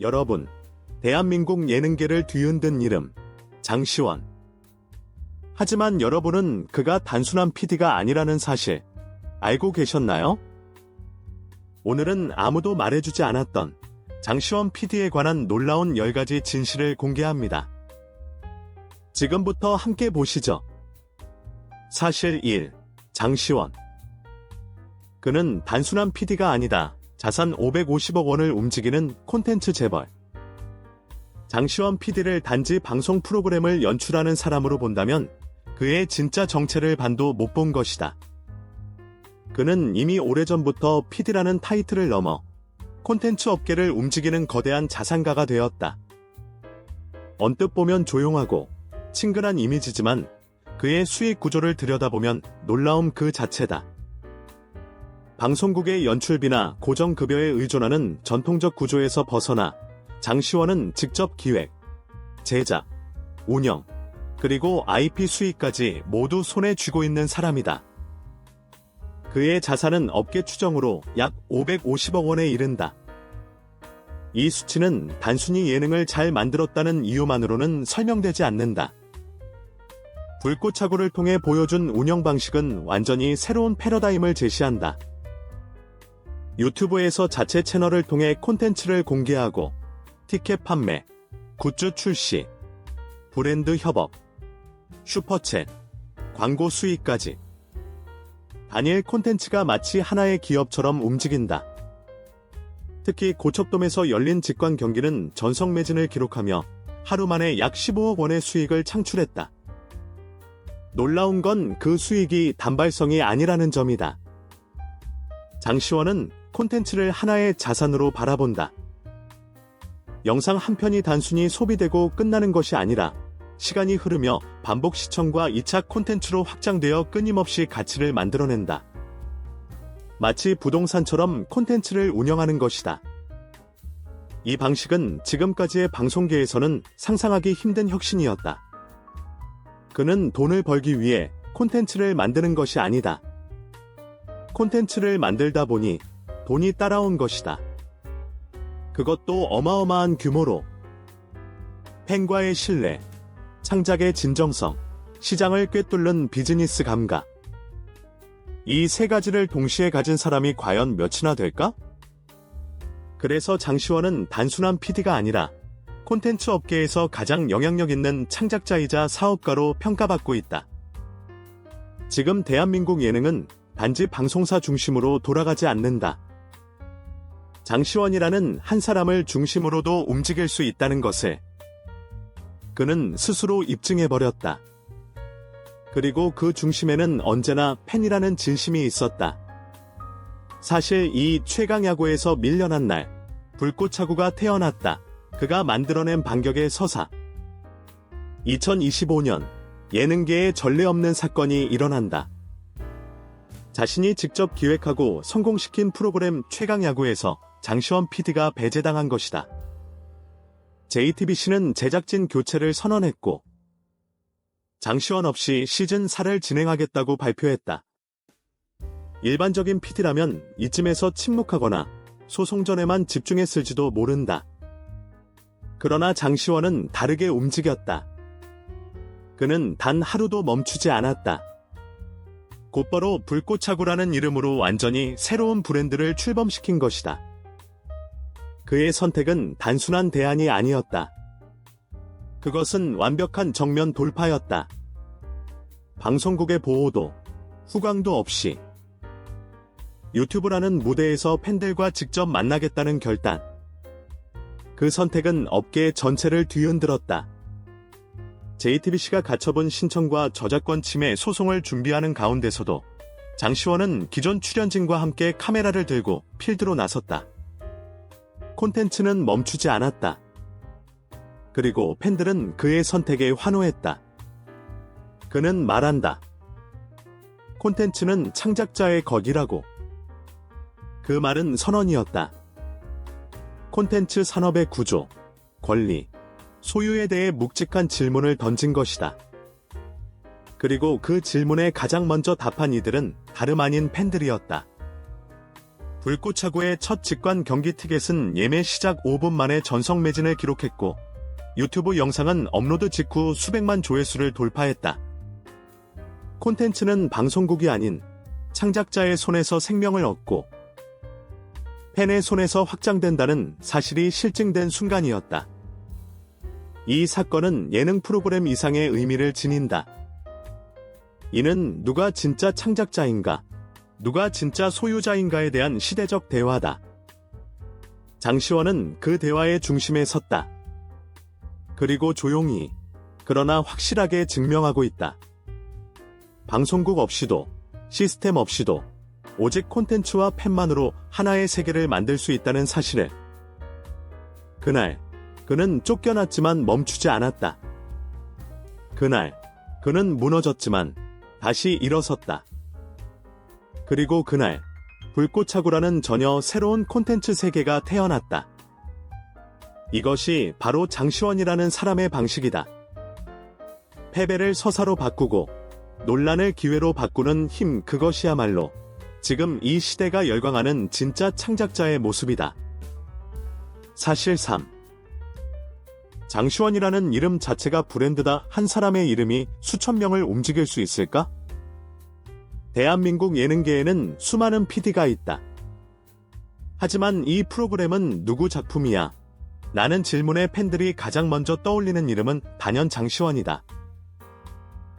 여러분, 대한민국 예능계를 뒤흔든 이름, 장시원. 하지만 여러분은 그가 단순한 PD가 아니라는 사실 알고 계셨나요? 오늘은 아무도 말해주지 않았던 장시원 PD에 관한 놀라운 10가지 진실을 공개합니다. 지금부터 함께 보시죠. 사실 1. 장시원. 그는 단순한 PD가 아니다. 자산 550억 원을 움직이는 콘텐츠 재벌. 장시원 PD를 단지 방송 프로그램을 연출하는 사람으로 본다면 그의 진짜 정체를 반도 못 본 것이다. 그는 이미 오래전부터 PD라는 타이틀을 넘어 콘텐츠 업계를 움직이는 거대한 자산가가 되었다. 언뜻 보면 조용하고 친근한 이미지지만 그의 수익 구조를 들여다보면 놀라움 그 자체다. 방송국의 연출비나 고정급여에 의존하는 전통적 구조에서 벗어나 장시원은 직접 기획, 제작, 운영, 그리고 IP 수익까지 모두 손에 쥐고 있는 사람이다. 그의 자산은 업계 추정으로 약 550억 원에 이른다. 이 수치는 단순히 예능을 잘 만들었다는 이유만으로는 설명되지 않는다. 불꽃차고를 통해 보여준 운영 방식은 완전히 새로운 패러다임을 제시한다. 유튜브에서 자체 채널을 통해 콘텐츠를 공개하고 티켓 판매, 굿즈 출시, 브랜드 협업, 슈퍼챗, 광고 수익까지 단일 콘텐츠가 마치 하나의 기업처럼 움직인다. 특히 고척돔에서 열린 직관 경기는 전성 매진을 기록하며 하루 만에 약 15억 원의 수익을 창출했다. 놀라운 건 그 수익이 단발성이 아니라는 점이다. 장시원은 콘텐츠를 하나의 자산으로 바라본다. 영상 한 편이 단순히 소비되고 끝나는 것이 아니라 시간이 흐르며 반복 시청과 2차 콘텐츠로 확장되어 끊임없이 가치를 만들어낸다. 마치 부동산처럼 콘텐츠를 운영하는 것이다. 이 방식은 지금까지의 방송계에서는 상상하기 힘든 혁신이었다. 그는 돈을 벌기 위해 콘텐츠를 만드는 것이 아니다. 콘텐츠를 만들다 보니 돈이 따라온 것이다. 그것도 어마어마한 규모로. 팬과의 신뢰, 창작의 진정성, 시장을 꿰뚫는 비즈니스 감각. 이 세 가지를 동시에 가진 사람이 과연 몇이나 될까? 그래서 장시원은 단순한 PD가 아니라 콘텐츠 업계에서 가장 영향력 있는 창작자이자 사업가로 평가받고 있다. 지금 대한민국 예능은 단지 방송사 중심으로 돌아가지 않는다. 장시원이라는 한 사람을 중심으로도 움직일 수 있다는 것을 그는 스스로 입증해버렸다. 그리고 그 중심에는 언제나 팬이라는 진심이 있었다. 사실 이 최강야구에서 밀려난 날, 불꽃차구가 태어났다. 그가 만들어낸 반격의 서사. 2025년, 예능계에 전례 없는 사건이 일어난다. 자신이 직접 기획하고 성공시킨 프로그램 최강야구에서 장시원 PD가 배제당한 것이다. JTBC는 제작진 교체를 선언했고, 장시원 없이 시즌 4를 진행하겠다고 발표했다. 일반적인 PD라면 이쯤에서 침묵하거나 소송전에만 집중했을지도 모른다. 그러나 장시원은 다르게 움직였다. 그는 단 하루도 멈추지 않았다. 곧바로 불꽃차구라는 이름으로 완전히 새로운 브랜드를 출범시킨 것이다. 그의 선택은 단순한 대안이 아니었다. 그것은 완벽한 정면 돌파였다. 방송국의 보호도, 후광도 없이 유튜브라는 무대에서 팬들과 직접 만나겠다는 결단. 그 선택은 업계 전체를 뒤흔들었다. JTBC가 가처분 신청과 저작권 침해 소송을 준비하는 가운데서도 장시원은 기존 출연진과 함께 카메라를 들고 필드로 나섰다. 콘텐츠는 멈추지 않았다. 그리고 팬들은 그의 선택에 환호했다. 그는 말한다. 콘텐츠는 창작자의 거기라고. 그 말은 선언이었다. 콘텐츠 산업의 구조, 권리, 소유에 대해 묵직한 질문을 던진 것이다. 그리고 그 질문에 가장 먼저 답한 이들은 다름 아닌 팬들이었다. 불꽃차고의 첫 직관 경기 티켓은 예매 시작 5분 만에 전성 매진을 기록했고 유튜브 영상은 업로드 직후 수백만 조회수를 돌파했다. 콘텐츠는 방송국이 아닌 창작자의 손에서 생명을 얻고 팬의 손에서 확장된다는 사실이 실증된 순간이었다. 이 사건은 예능 프로그램 이상의 의미를 지닌다. 이는 누가 진짜 창작자인가, 누가 진짜 소유자인가에 대한 시대적 대화다. 장시원은 그 대화의 중심에 섰다. 그리고 조용히, 그러나 확실하게 증명하고 있다. 방송국 없이도, 시스템 없이도, 오직 콘텐츠와 팬만으로 하나의 세계를 만들 수 있다는 사실을. 그날, 그는 쫓겨났지만 멈추지 않았다. 그날, 그는 무너졌지만 다시 일어섰다. 그리고 그날, 불꽃차고라는 전혀 새로운 콘텐츠 세계가 태어났다. 이것이 바로 장시원이라는 사람의 방식이다. 패배를 서사로 바꾸고 논란을 기회로 바꾸는 힘 그것이야말로 지금 이 시대가 열광하는 진짜 창작자의 모습이다. 사실 3. 장시원이라는 이름 자체가 브랜드다 한 사람의 이름이 수천 명을 움직일 수 있을까? 대한민국 예능계에는 수많은 PD가 있다. 하지만 이 프로그램은 누구 작품이야? 라는 질문에 팬들이 가장 먼저 떠올리는 이름은 단연 장시원이다.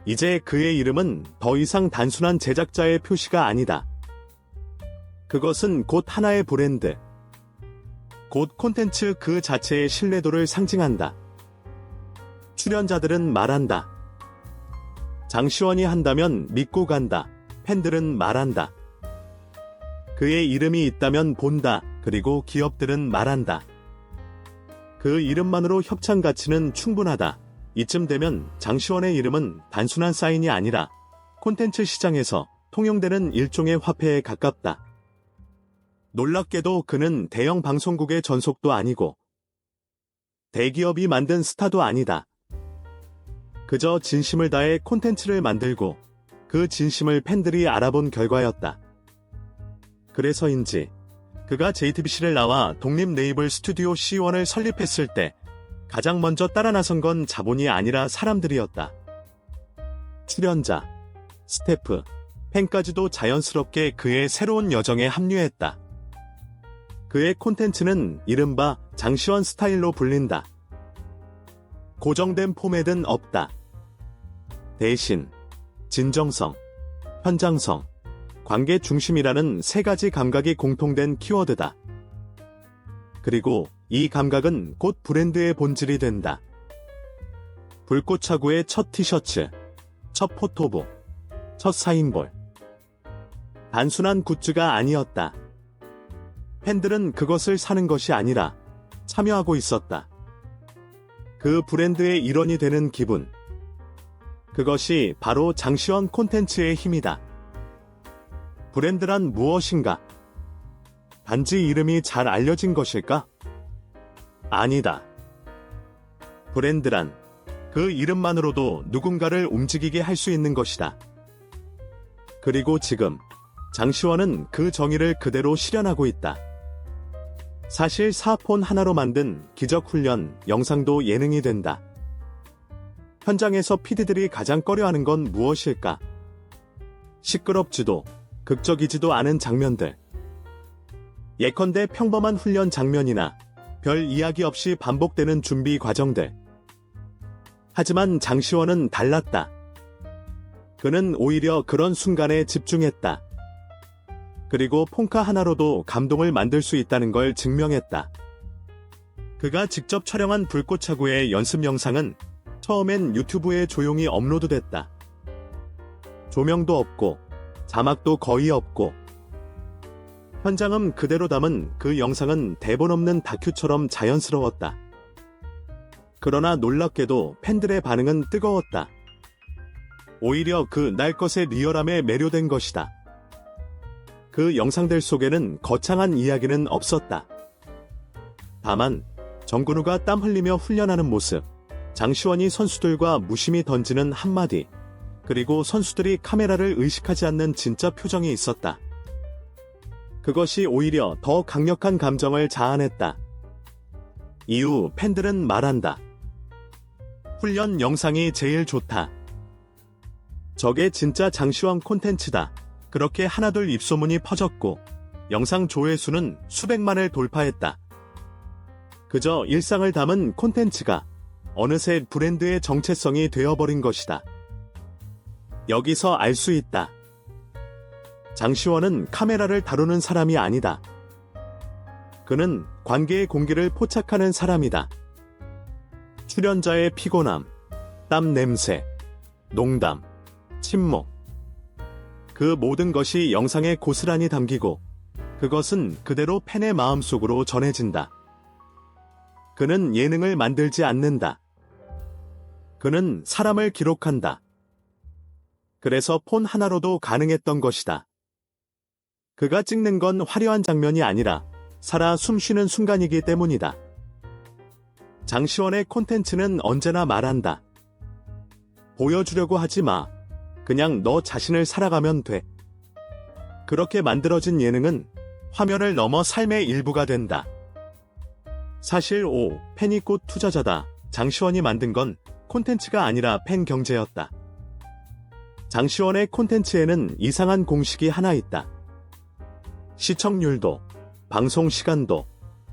이제 그의 이름은 더 이상 단순한 제작자의 표시가 아니다. 그것은 곧 하나의 브랜드. 곧 콘텐츠 그 자체의 신뢰도를 상징한다. 출연자들은 말한다. 장시원이 한다면 믿고 간다. 팬들은 말한다. 그의 이름이 있다면 본다. 그리고 기업들은 말한다. 그 이름만으로 협찬 가치는 충분하다. 이쯤 되면 장시원의 이름은 단순한 사인이 아니라 콘텐츠 시장에서 통용되는 일종의 화폐에 가깝다. 놀랍게도 그는 대형 방송국의 전속도 아니고 대기업이 만든 스타도 아니다. 그저 진심을 다해 콘텐츠를 만들고 그 진심을 팬들이 알아본 결과였다. 그래서인지 그가 JTBC를 나와 독립 네이블 스튜디오 C1을 설립했을 때 가장 먼저 따라 나선 건 자본이 아니라 사람들이었다. 출연자, 스태프, 팬까지도 자연스럽게 그의 새로운 여정에 합류했다. 그의 콘텐츠는 이른바 장시원 스타일로 불린다. 고정된 포맷은 없다. 대신 진정성, 현장성, 관계 중심이라는 세 가지 감각이 공통된 키워드다. 그리고 이 감각은 곧 브랜드의 본질이 된다. 불꽃차고의 첫 티셔츠, 첫 포토북, 첫 사인볼. 단순한 굿즈가 아니었다. 팬들은 그것을 사는 것이 아니라 참여하고 있었다. 그 브랜드의 일원이 되는 기분. 그것이 바로 장시원 콘텐츠의 힘이다. 브랜드란 무엇인가? 단지 이름이 잘 알려진 것일까? 아니다. 브랜드란 그 이름만으로도 누군가를 움직이게 할 수 있는 것이다. 그리고 지금 장시원은 그 정의를 그대로 실현하고 있다. 사실 사폰 하나로 만든 기적 훈련 영상도 예능이 된다. 현장에서 PD들이 가장 꺼려하는 건 무엇일까? 시끄럽지도 극적이지도 않은 장면들. 예컨대 평범한 훈련 장면이나 별 이야기 없이 반복되는 준비 과정들. 하지만 장시원은 달랐다. 그는 오히려 그런 순간에 집중했다. 그리고 폰카 하나로도 감동을 만들 수 있다는 걸 증명했다. 그가 직접 촬영한 불꽃차고의 연습 영상은 처음엔 유튜브에 조용히 업로드됐다. 조명도 없고 자막도 거의 없고 현장음 그대로 담은 그 영상은 대본 없는 다큐처럼 자연스러웠다. 그러나 놀랍게도 팬들의 반응은 뜨거웠다. 오히려 그 날 것의 리얼함에 매료된 것이다. 그 영상들 속에는 거창한 이야기는 없었다. 다만 정근우가 땀 흘리며 훈련하는 모습, 장시원이 선수들과 무심히 던지는 한마디, 그리고 선수들이 카메라를 의식하지 않는 진짜 표정이 있었다. 그것이 오히려 더 강력한 감정을 자아냈다. 이후 팬들은 말한다. 훈련 영상이 제일 좋다. 저게 진짜 장시황 콘텐츠다. 그렇게 하나둘 입소문이 퍼졌고 영상 조회수는 수백만을 돌파했다. 그저 일상을 담은 콘텐츠가 어느새 브랜드의 정체성이 되어버린 것이다. 여기서 알 수 있다. 장시원은 카메라를 다루는 사람이 아니다. 그는 관계의 공기를 포착하는 사람이다. 출연자의 피곤함, 땀 냄새, 농담, 침묵. 그 모든 것이 영상에 고스란히 담기고 그것은 그대로 팬의 마음속으로 전해진다. 그는 예능을 만들지 않는다. 그는 사람을 기록한다. 그래서 폰 하나로도 가능했던 것이다. 그가 찍는 건 화려한 장면이 아니라 살아 숨쉬는 순간이기 때문이다. 장시원의 콘텐츠는 언제나 말한다. 보여주려고 하지 마. 그냥 너 자신을 살아가면 돼. 그렇게 만들어진 예능은 화면을 넘어 삶의 일부가 된다. 사실 오, 팬이 꽃 투자자다. 장시원이 만든 건 콘텐츠가 아니라 팬 경제였다. 장시원의 콘텐츠에는 이상한 공식이 하나 있다. 시청률도, 방송 시간도,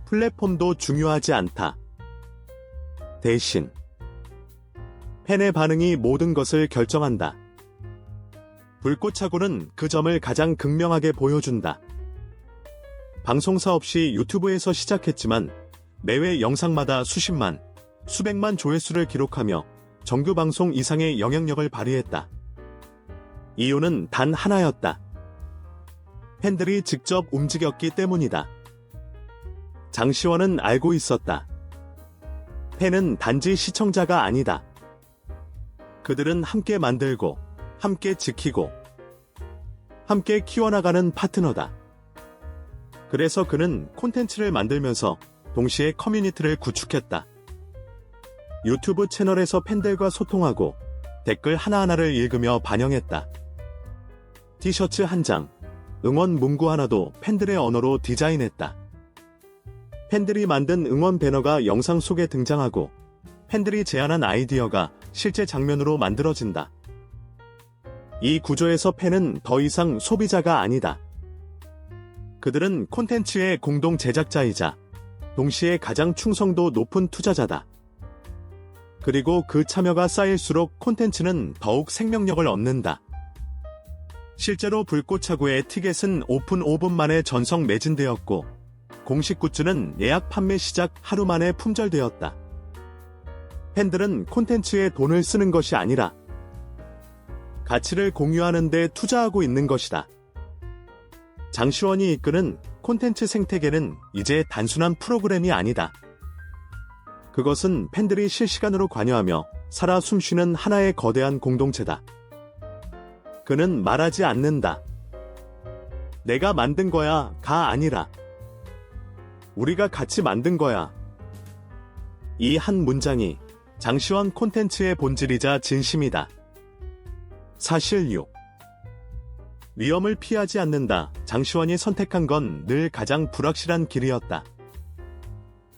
플랫폼도 중요하지 않다. 대신, 팬의 반응이 모든 것을 결정한다. 불꽃차고는 그 점을 가장 극명하게 보여준다. 방송사 없이 유튜브에서 시작했지만 매회 영상마다 수십만, 수백만 조회수를 기록하며 정규 방송 이상의 영향력을 발휘했다. 이유는 단 하나였다. 팬들이 직접 움직였기 때문이다. 장시원은 알고 있었다. 팬은 단지 시청자가 아니다. 그들은 함께 만들고, 함께 지키고, 함께 키워나가는 파트너다. 그래서 그는 콘텐츠를 만들면서 동시에 커뮤니티를 구축했다. 유튜브 채널에서 팬들과 소통하고 댓글 하나하나를 읽으며 반영했다. 티셔츠 한 장, 응원 문구 하나도 팬들의 언어로 디자인했다. 팬들이 만든 응원 배너가 영상 속에 등장하고 팬들이 제안한 아이디어가 실제 장면으로 만들어진다. 이 구조에서 팬은 더 이상 소비자가 아니다. 그들은 콘텐츠의 공동 제작자이자 동시에 가장 충성도 높은 투자자다. 그리고 그 참여가 쌓일수록 콘텐츠는 더욱 생명력을 얻는다. 실제로 불꽃차고의 티켓은 오픈 5분 만에 전성 매진되었고 공식 굿즈는 예약 판매 시작 하루 만에 품절되었다. 팬들은 콘텐츠에 돈을 쓰는 것이 아니라 가치를 공유하는 데 투자하고 있는 것이다. 장시원이 이끄는 콘텐츠 생태계는 이제 단순한 프로그램이 아니다. 그것은 팬들이 실시간으로 관여하며 살아 숨쉬는 하나의 거대한 공동체다. 그는 말하지 않는다. 내가 만든 거야, 가 아니라. 우리가 같이 만든 거야. 이 한 문장이 장시원 콘텐츠의 본질이자 진심이다. 사실 6. 위험을 피하지 않는다. 장시원이 선택한 건 늘 가장 불확실한 길이었다.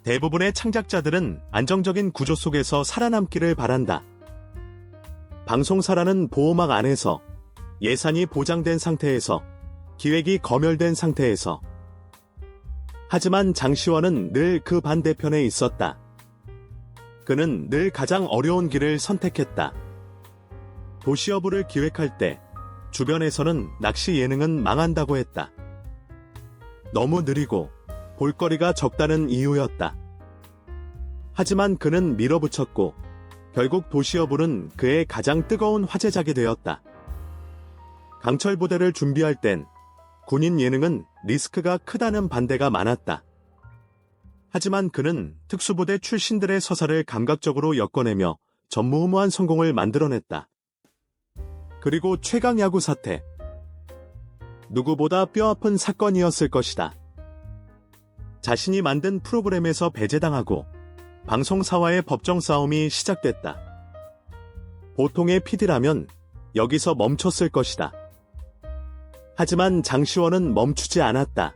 대부분의 창작자들은 안정적인 구조 속에서 살아남기를 바란다. 방송사라는 보호막 안에서 예산이 보장된 상태에서 기획이 검열된 상태에서 하지만 장시원은 늘 그 반대편에 있었다. 그는 늘 가장 어려운 길을 선택했다. 도시여부를 기획할 때 주변에서는 낚시 예능은 망한다고 했다. 너무 느리고 볼거리가 적다는 이유였다. 하지만 그는 밀어붙였고 결국 도시여부는 그의 가장 뜨거운 화제작이 되었다. 강철 부대를 준비할 땐 군인 예능은 리스크가 크다는 반대가 많았다. 하지만 그는 특수부대 출신들의 서사를 감각적으로 엮어내며 전무후무한 성공을 만들어냈다. 그리고 최강 야구 사태. 누구보다 뼈아픈 사건이었을 것이다. 자신이 만든 프로그램에서 배제당하고 방송사와의 법정 싸움이 시작됐다. 보통의 PD라면 여기서 멈췄을 것이다. 하지만 장시원은 멈추지 않았다.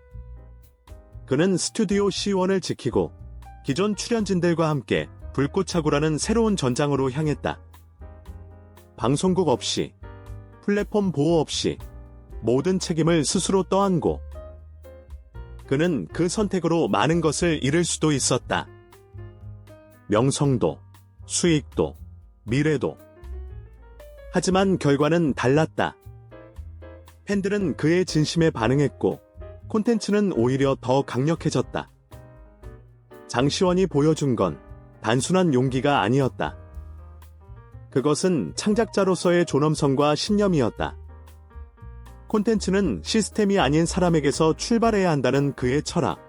그는 스튜디오 C1을 지키고 기존 출연진들과 함께 불꽃차고라는 새로운 전장으로 향했다. 방송국 없이, 플랫폼 보호 없이 모든 책임을 스스로 떠안고 그는 그 선택으로 많은 것을 잃을 수도 있었다. 명성도, 수익도, 미래도. 하지만 결과는 달랐다. 팬들은 그의 진심에 반응했고 콘텐츠는 오히려 더 강력해졌다. 장시원이 보여준 건 단순한 용기가 아니었다. 그것은 창작자로서의 존엄성과 신념이었다. 콘텐츠는 시스템이 아닌 사람에게서 출발해야 한다는 그의 철학.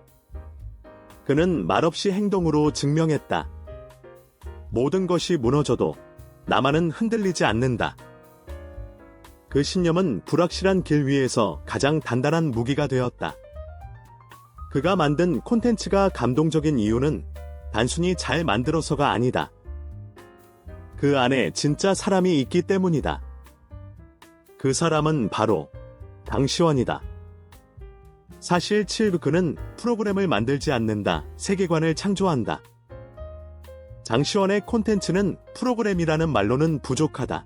그는 말없이 행동으로 증명했다. 모든 것이 무너져도 나만은 흔들리지 않는다. 그 신념은 불확실한 길 위에서 가장 단단한 무기가 되었다. 그가 만든 콘텐츠가 감동적인 이유는 단순히 잘 만들어서가 아니다. 그 안에 진짜 사람이 있기 때문이다. 그 사람은 바로 당시원이다. 사실 7 그는 프로그램을 만들지 않는다. 세계관을 창조한다. 장시원의 콘텐츠는 프로그램이라는 말로는 부족하다.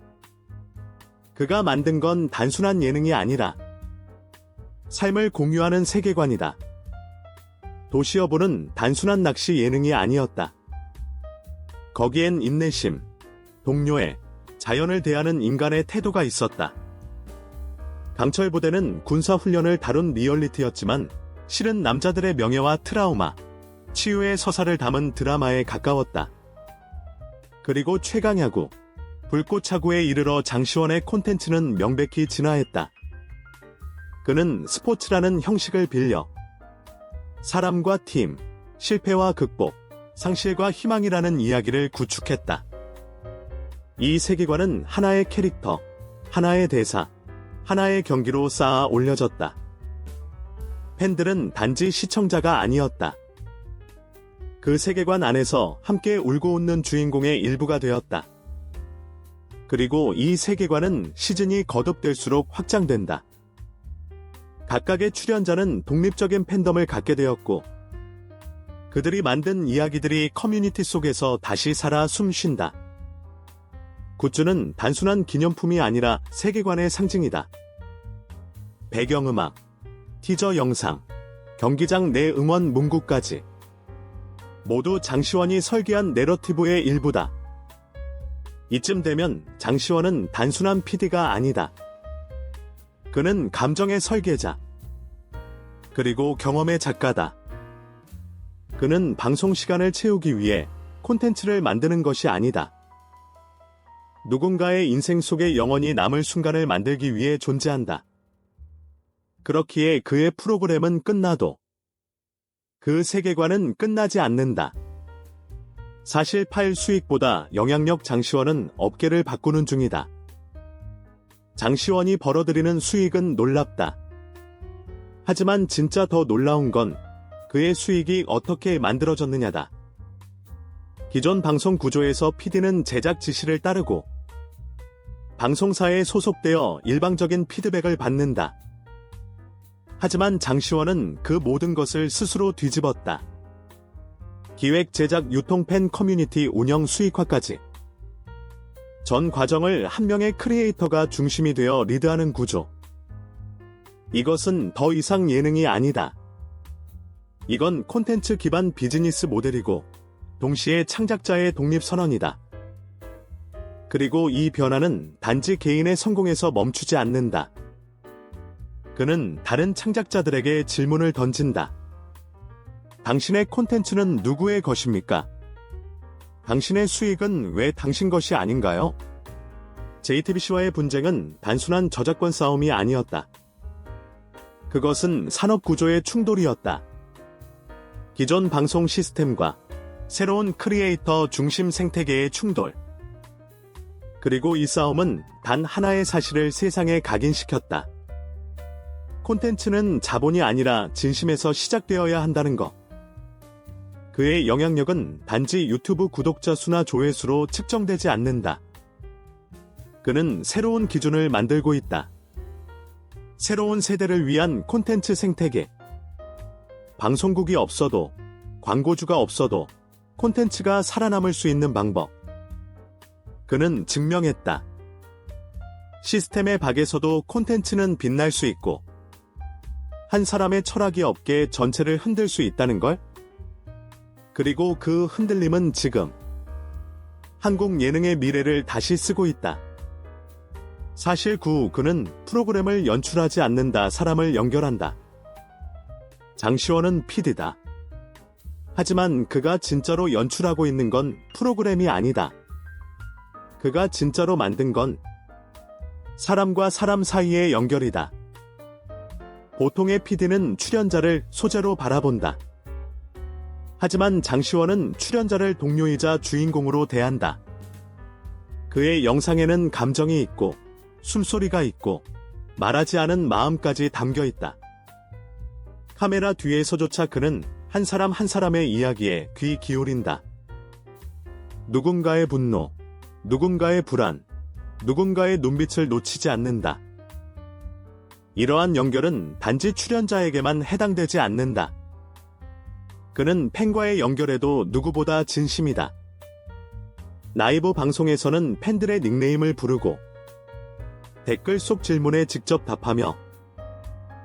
그가 만든 건 단순한 예능이 아니라 삶을 공유하는 세계관이다. 도시여부는 단순한 낚시 예능이 아니었다. 거기엔 인내심, 동료애, 자연을 대하는 인간의 태도가 있었다. 강철 부대는 군사 훈련을 다룬 리얼리티였지만 실은 남자들의 명예와 트라우마, 치유의 서사를 담은 드라마에 가까웠다. 그리고 최강야구, 불꽃차구에 이르러 장시원의 콘텐츠는 명백히 진화했다. 그는 스포츠라는 형식을 빌려 사람과 팀, 실패와 극복, 상실과 희망이라는 이야기를 구축했다. 이 세계관은 하나의 캐릭터, 하나의 대사, 하나의 경기로 쌓아 올려졌다. 팬들은 단지 시청자가 아니었다. 그 세계관 안에서 함께 울고 웃는 주인공의 일부가 되었다. 그리고 이 세계관은 시즌이 거듭될수록 확장된다. 각각의 출연자는 독립적인 팬덤을 갖게 되었고, 그들이 만든 이야기들이 커뮤니티 속에서 다시 살아 숨쉰다. 굿즈는 단순한 기념품이 아니라 세계관의 상징이다. 배경음악, 티저 영상, 경기장 내 응원 문구까지 모두 장시원이 설계한 내러티브의 일부다. 이쯤 되면 장시원은 단순한 PD가 아니다. 그는 감정의 설계자, 그리고 경험의 작가다. 그는 방송 시간을 채우기 위해 콘텐츠를 만드는 것이 아니다. 누군가의 인생 속에 영원히 남을 순간을 만들기 위해 존재한다. 그렇기에 그의 프로그램은 끝나도 그 세계관은 끝나지 않는다. 사실 파일 수익보다 영향력 장시원은 업계를 바꾸는 중이다. 장시원이 벌어들이는 수익은 놀랍다. 하지만 진짜 더 놀라운 건 그의 수익이 어떻게 만들어졌느냐다. 기존 방송 구조에서 PD는 제작 지시를 따르고 방송사에 소속되어 일방적인 피드백을 받는다. 하지만 장시원은 그 모든 것을 스스로 뒤집었다. 기획, 제작, 유통, 팬 커뮤니티 운영 수익화까지. 전 과정을 한 명의 크리에이터가 중심이 되어 리드하는 구조. 이것은 더 이상 예능이 아니다. 이건 콘텐츠 기반 비즈니스 모델이고, 동시에 창작자의 독립선언이다. 그리고 이 변화는 단지 개인의 성공에서 멈추지 않는다. 그는 다른 창작자들에게 질문을 던진다. 당신의 콘텐츠는 누구의 것입니까? 당신의 수익은 왜 당신 것이 아닌가요? JTBC와의 분쟁은 단순한 저작권 싸움이 아니었다. 그것은 산업 구조의 충돌이었다. 기존 방송 시스템과 새로운 크리에이터 중심 생태계의 충돌. 그리고 이 싸움은 단 하나의 사실을 세상에 각인시켰다. 콘텐츠는 자본이 아니라 진심에서 시작되어야 한다는 것. 그의 영향력은 단지 유튜브 구독자 수나 조회수로 측정되지 않는다. 그는 새로운 기준을 만들고 있다. 새로운 세대를 위한 콘텐츠 생태계. 방송국이 없어도, 광고주가 없어도, 콘텐츠가 살아남을 수 있는 방법. 그는 증명했다. 시스템의 박에서도 콘텐츠는 빛날 수 있고, 한 사람의 철학이 업계 전체를 흔들 수 있다는 걸? 그리고 그 흔들림은 지금 한국 예능의 미래를 다시 쓰고 있다. 사실 구 그는 프로그램을 연출하지 않는다 사람을 연결한다. 장시원은 PD다. 하지만 그가 진짜로 연출하고 있는 건 프로그램이 아니다. 그가 진짜로 만든 건 사람과 사람 사이의 연결이다. 보통의 PD는 출연자를 소재로 바라본다. 하지만 장시원은 출연자를 동료이자 주인공으로 대한다. 그의 영상에는 감정이 있고, 숨소리가 있고, 말하지 않은 마음까지 담겨 있다. 카메라 뒤에서조차 그는 한 사람 한 사람의 이야기에 귀 기울인다. 누군가의 분노, 누군가의 불안, 누군가의 눈빛을 놓치지 않는다. 이러한 연결은 단지 출연자에게만 해당되지 않는다. 그는 팬과의 연결에도 누구보다 진심이다. 라이브 방송에서는 팬들의 닉네임을 부르고 댓글 속 질문에 직접 답하며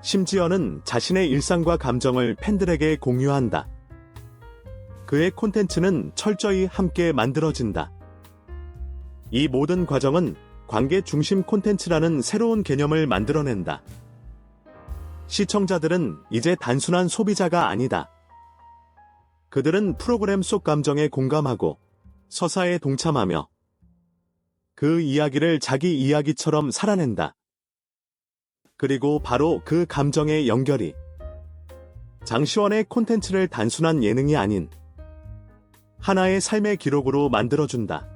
심지어는 자신의 일상과 감정을 팬들에게 공유한다. 그의 콘텐츠는 철저히 함께 만들어진다. 이 모든 과정은 관계 중심 콘텐츠라는 새로운 개념을 만들어낸다. 시청자들은 이제 단순한 소비자가 아니다. 그들은 프로그램 속 감정에 공감하고 서사에 동참하며 그 이야기를 자기 이야기처럼 살아낸다. 그리고 바로 그 감정의 연결이 장시원의 콘텐츠를 단순한 예능이 아닌 하나의 삶의 기록으로 만들어준다.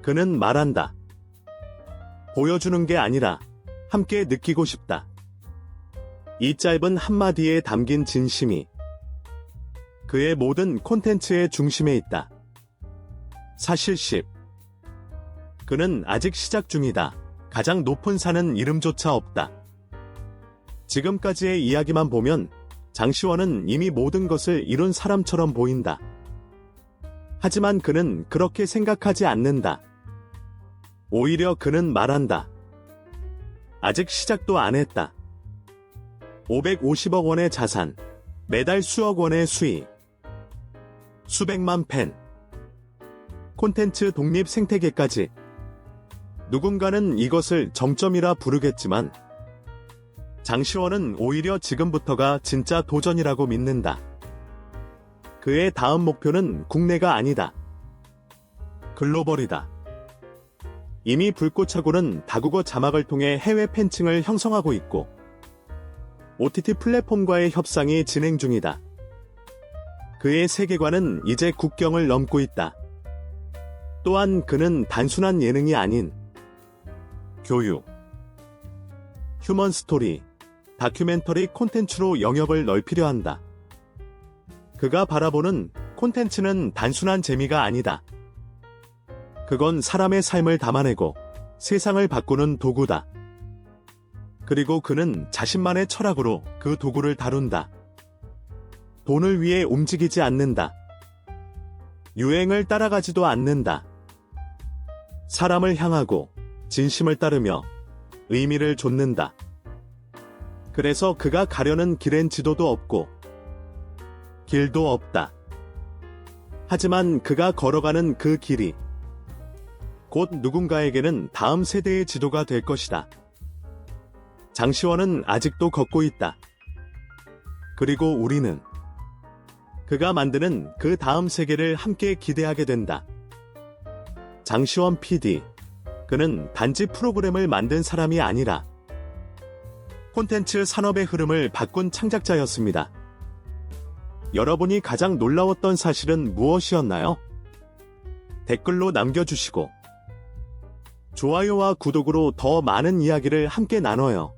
그는 말한다. 보여주는 게 아니라 함께 느끼고 싶다. 이 짧은 한마디에 담긴 진심이 그의 모든 콘텐츠의 중심에 있다. 사실 10. 그는 아직 시작 중이다. 가장 높은 산은 이름조차 없다. 지금까지의 이야기만 보면 장시원은 이미 모든 것을 이룬 사람처럼 보인다. 하지만 그는 그렇게 생각하지 않는다. 오히려 그는 말한다. 아직 시작도 안 했다. 550억 원의 자산, 매달 수억 원의 수익, 수백만 팬, 콘텐츠 독립 생태계까지. 누군가는 이것을 정점이라 부르겠지만, 장시원은 오히려 지금부터가 진짜 도전이라고 믿는다. 그의 다음 목표는 국내가 아니다. 글로벌이다. 이미 불꽃차고는 다국어 자막을 통해 해외 팬층을 형성하고 있고, OTT 플랫폼과의 협상이 진행 중이다. 그의 세계관은 이제 국경을 넘고 있다. 또한 그는 단순한 예능이 아닌 교육, 휴먼 스토리, 다큐멘터리 콘텐츠로 영역을 넓히려 한다. 그가 바라보는 콘텐츠는 단순한 재미가 아니다. 그건 사람의 삶을 담아내고 세상을 바꾸는 도구다. 그리고 그는 자신만의 철학으로 그 도구를 다룬다. 돈을 위해 움직이지 않는다. 유행을 따라가지도 않는다. 사람을 향하고 진심을 따르며 의미를 좇는다. 그래서 그가 가려는 길엔 지도도 없고 길도 없다. 하지만 그가 걸어가는 그 길이 곧 누군가에게는 다음 세대의 지도가 될 것이다. 장시원은 아직도 걷고 있다. 그리고 우리는 그가 만드는 그 다음 세계를 함께 기대하게 된다. 장시원 PD. 그는 단지 프로그램을 만든 사람이 아니라 콘텐츠 산업의 흐름을 바꾼 창작자였습니다. 여러분이 가장 놀라웠던 사실은 무엇이었나요? 댓글로 남겨주시고 좋아요와 구독으로 더 많은 이야기를 함께 나눠요.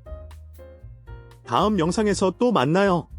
다음 영상에서 또 만나요.